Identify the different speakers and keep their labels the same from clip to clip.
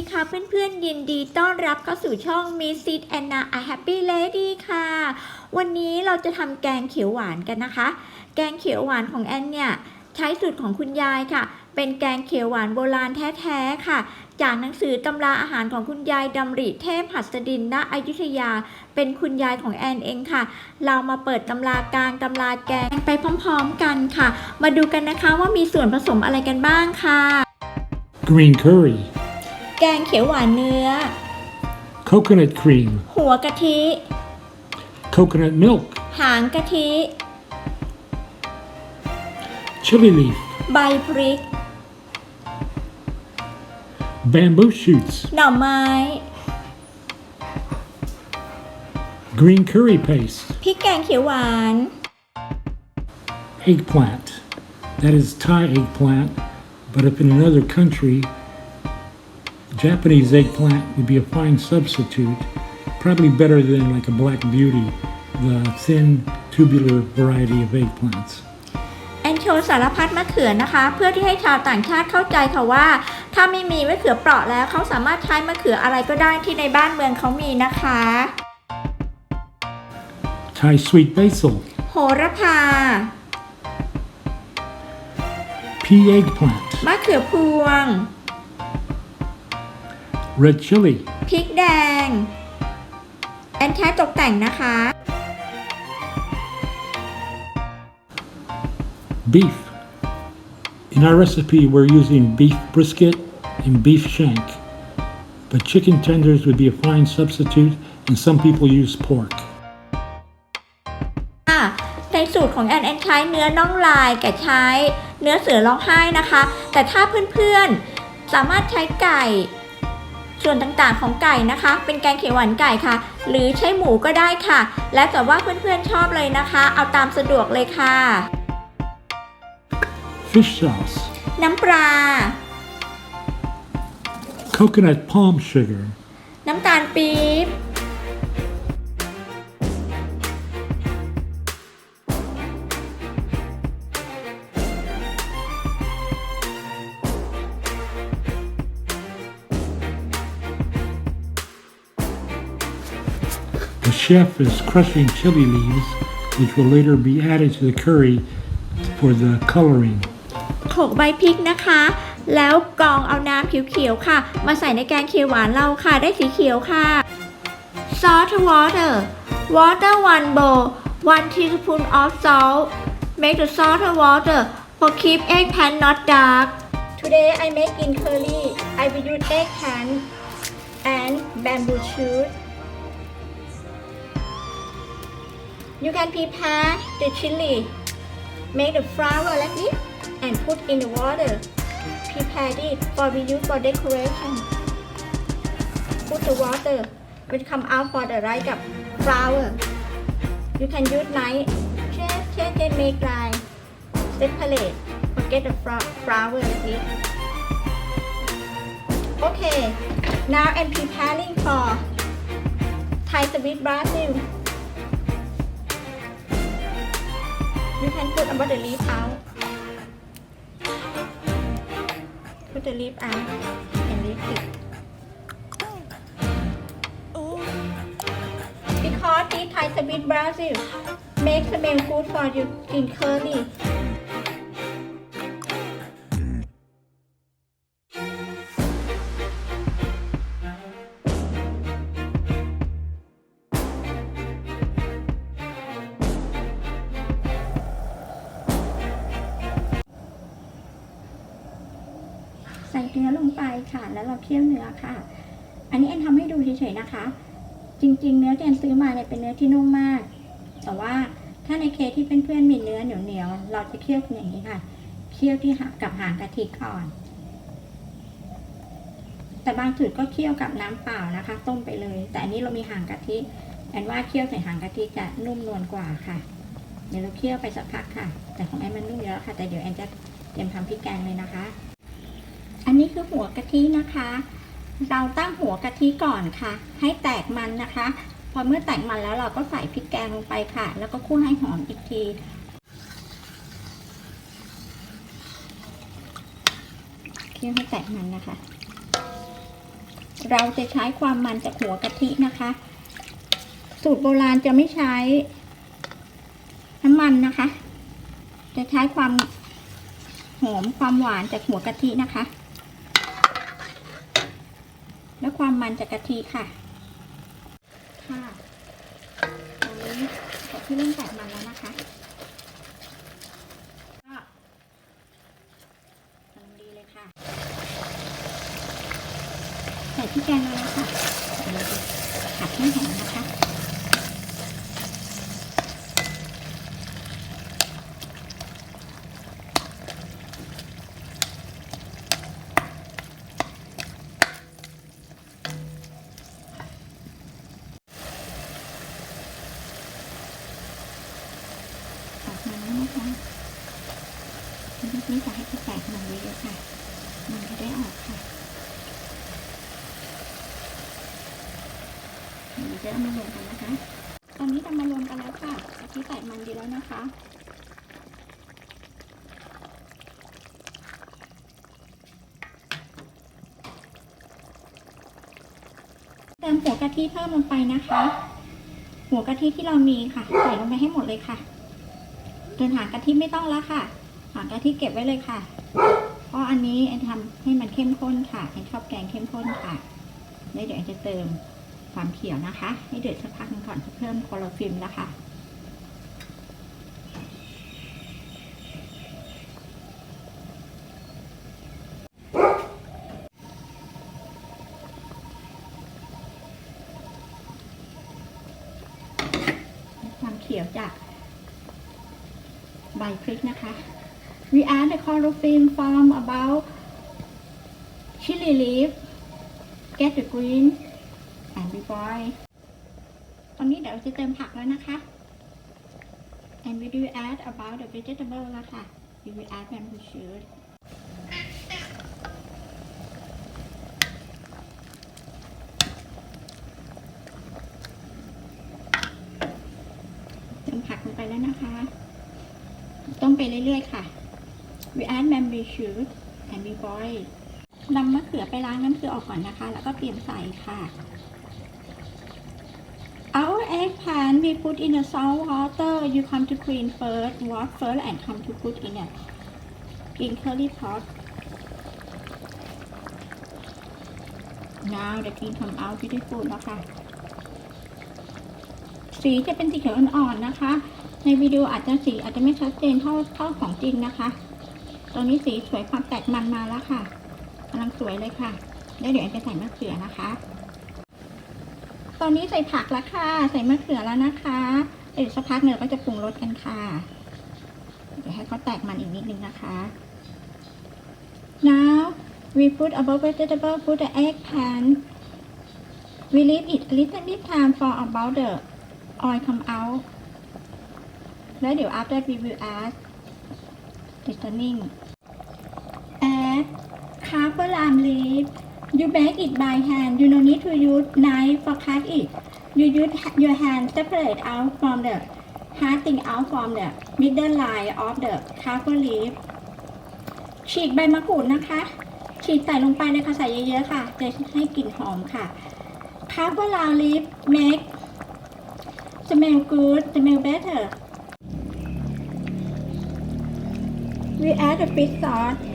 Speaker 1: ีค่ะเพื่อนๆยินดีต้อนรับเข้าสู่ช่อง Miss Sid Anna a Happy Lady ค่ะ วันนี้เราจะทำแกงเขียวหวานกันนะคะ แกงเขียวหวานของแอนเนี่ย ใช้สูตรของคุณยายค่ะ เป็นแกงเขียวหวานโบราณแท้ๆค่ะ จากหนังสือตำราอาหารของคุณยายดำริเทพหัสดินณอยุธยา เป็นคุณยายของแอนเองค่ะ เรามาเปิดตำรากลางตำราแกงไปพร้อมๆกันค่ะ มาดูกันนะคะว่ามีส่วนผสมอะไรกันบ้างค่ะ
Speaker 2: green curry,
Speaker 1: แกงเขียวหวานเนื้อ
Speaker 2: coconut cream,
Speaker 1: หัวกะทิ
Speaker 2: coconut milk,
Speaker 1: หางกะทิ
Speaker 2: chili leaf,
Speaker 1: ใบพริก
Speaker 2: bamboo shoots,
Speaker 1: หน่อไม้
Speaker 2: green curry paste,
Speaker 1: พริกแกงเขียวหวาน
Speaker 2: eggplant. That is Thai eggplant, but if in another country, Japanese eggplant would be a fine substitute, probably better than like a black beauty, the thin tubular variety of eggplants.
Speaker 1: แอนโชว์สารพัดมะเขือนะคะ เพื่อที่ให้ชาวต่างชาติเข้าใจค่ะว่า ถ้าไม่มีมะเขือเปราะแล้วเขาสามารถใช้มะเขืออะไรก็ได้ที่ในบ้านเมืองเขามีนะคะ
Speaker 2: Thai sweet basil,
Speaker 1: โหระพา
Speaker 2: pea eggplant,
Speaker 1: มะเขือพวง
Speaker 2: red chili,
Speaker 1: พริกแดง แอนใช้ตกแต่งนะคะ
Speaker 2: beef. In our recipe, we're using beef brisket and beef shank, but chicken tenders would be a fine substitute, and some people use pork.
Speaker 1: ค่ะในสูตรของแอนแอนใช้เนื้อน่องลายกับใช้เนื้อเสือร้องไห้นะคะ แต่ถ้าเพื่อนๆ สามารถใช้ไก่ ส่วนต่างๆของไก่นะคะ เป็นแกงเขียวหวานไก่ค่ะ หรือใช้หมูก็ได้ค่ะ และแต่ว่าเพื่อนๆชอบเลยนะคะ เอาตามสะดวกเลยค่ะ
Speaker 2: Fish sauce,
Speaker 1: น้ำปลา
Speaker 2: coconut palm sugar,
Speaker 1: น้ำตาลปี๊บ
Speaker 2: The chef is crushing chili leaves, which will later be added to the curry for the coloring.
Speaker 1: โขลกใบพริกนะคะ แล้วกรองเอาน้ำเขียวๆค่ะ มาใส่ในแกงเขียวหวานเราค่ะ ได้สีเขียวค่ะ salt water water one bowl one teaspoon of salt make the salt water for keep eggplant not dark today I make in curry I will use eggplant and bamboo shoot You can prepare the chili make the flour like this and put in the water. Prepare it for we use for decoration. Put the water will come out for the rice กับ flour. You can use knife. Change, change and make dry. Separate. Forget the flour like this. Okay. Now I'm preparing for Thai sweet basil. You can put about the leaf out. Put the leaf out and leave it. Because this Thai sweet basil makes smell good for you in curry. แล้วเราเคี่ยวเนื้อค่ะ อันนี้แอนทำให้ดูเฉยๆนะคะ จริง ๆ เนื้อที่แอนซื้อมาเนี่ยเป็นเนื้อที่นุ่มมาก แต่ว่าถ้าในเคสที่เพื่อนๆมีเนื้อเหนียวๆเราจะเคี่ยวอย่างนี้ค่ะ เคี่ยวที่กับหางกะทิก่อน แต่บางสูตรก็เคี่ยวกับน้ำเปล่านะคะ ต้มไปเลย แต่อันนี้เรามีหางกะทิแอนว่าเคี่ยวใส่หางกะทิจะนุ่มนวลกว่าค่ะ เดี๋ยวเราเคี่ยวไปสักพักค่ะ แต่ของแอนมันนุ่มเยอะค่ะ แต่เดี๋ยวแอนจะเตรียมทำพริกแกงเลยนะคะ อันนี้คือหัวกะทินะคะ เราตั้งหัวกะทิก่อนค่ะ ให้แตกมันนะคะ พอเมื่อแตกมันแล้วเราก็ใส่พริกแกงลงไปค่ะ แล้วก็คั่วให้หอมอีกทีเคี่ยวให้แตกมันนะคะ เราจะใช้ความมันจากหัวกะทินะคะ สูตรโบราณจะไม่ใช้น้ำมันนะคะ จะใช้ความหอมความหวานจากหัวกะทินะคะ และ ความมันจากกะทิค่ะ ค่ะตอนนี้กะทิเริ่มแตกมันแล้วนะคะก็กำดีเลยค่ะ ใส่พริกแกงเลยค่ะเดี๋ยวเราจะผัดให้หอมนะคะ ออกมาแล้วนะคะทีนี้จะให้แตกมันเยอะๆค่ะ มันจะได้ออกค่ะเดี๋ ยวเอามารวมกันนะคะ ตอนนี้จะมารวมกันแล้วค่ะกะทิแตกมันดีแล้วนะคะเติมหัวกะทิเพิ่มลงไปนะคะ หัวกะทิที่เรามีค่ะ ใส่ลงไปให้หมดเลยค่ะจนหางกะทิไม่ต้องแล้วค่ะ หางกะทิเก็บไว้เลยค่ะ เพราะอันนี้แอนทำให้มันเข้มข้นค่ะแอนชอบแกงเข้มข้นค่ะแล้วเดี๋ยวแอนจะเติม ความเขียวนะคะ ให้เดือดสักพักนึงก่อนจะเพิ่มโคลอฟิลนะคะความเขียวจากใบพริกนะคะ we add the chlorophyll from about chili leaf get the green and we boil ตอนนี้เดี๋ยวจะเติมผักแล้วนะคะ and we do add about the vegetable แล้วค่ะ we will add bamboo shoot เติมผักลงไปแล้วนะคะ ต้มไปเรื่อยๆค่ะ we add bamboo shoot and we boil นำมะเขือไปล้างน้ำเกลือออกก่อนนะคะ แล้วก็เตรียมใส่ค่ะ plan we put in a salt water you come to clean first wash first and come to put in a in curry pot now the green come out beautiful แล้วค่ะสีจะเป็นสีเขียวอ่อนๆนะคะ ในวิดีโออาจจะสีอาจจะไม่ชัดเจนเท่าเท่าของจริงนะคะ ตอนนี้สีสวยความแตกมันมาแล้วค่ะกำลังสวยเลยค่ะ แล้วเดี๋ยวแอนจะใส่มะเขือนะคะ ตอนนี้ใส่ผักแล้วค่ะ ใส่มะเขือแล้วนะคะเดี๋ยวสักพักหนึ่งเราก็จะปรุงรสกันค่ะ เดี๋ยวให้เขาแตกมันอีกนิดนึงนะคะ now we put above vegetable put the egg pan we leave it a little bit time for about the oil come out แล้วเดี๋ยว after we will add seasoning add carver lime leaf you bake it by hand you no need to use knife for cut it you use your hand separate out from the cutting out from the middle line of the carver leaf ฉีกใบมะกรูดนะคะ ฉีกใส่ลงไปเลยค่ะใส่เยอะๆค่ะ จะให้กลิ่นหอมค่ะ carver lime leaf make smell good smell better we add the fish sauce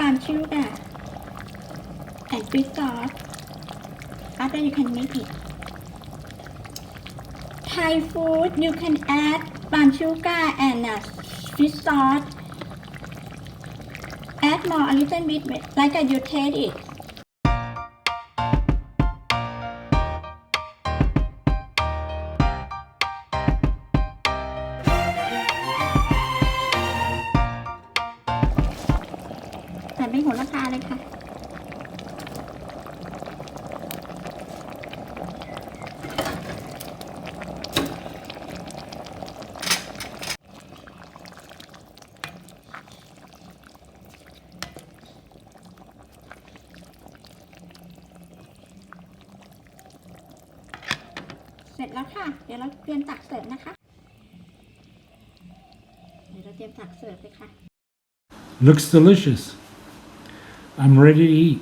Speaker 1: ตามชื่อค่ะแอนฟิสซอสอาจจะอยูแคนไม่ผิดไทยฟู้ดยูแคนแอดปามชูกาแอนด์ฟิสซอสแอด more a little bit like you taste it แล้วค่ะ เดี๋ยวเราเตรียมตักเสิร์ฟนะคะ เดี๋ยวเราเตรียมตักเสิร์ฟเลยค่ะ
Speaker 2: looks delicious I'm ready to eat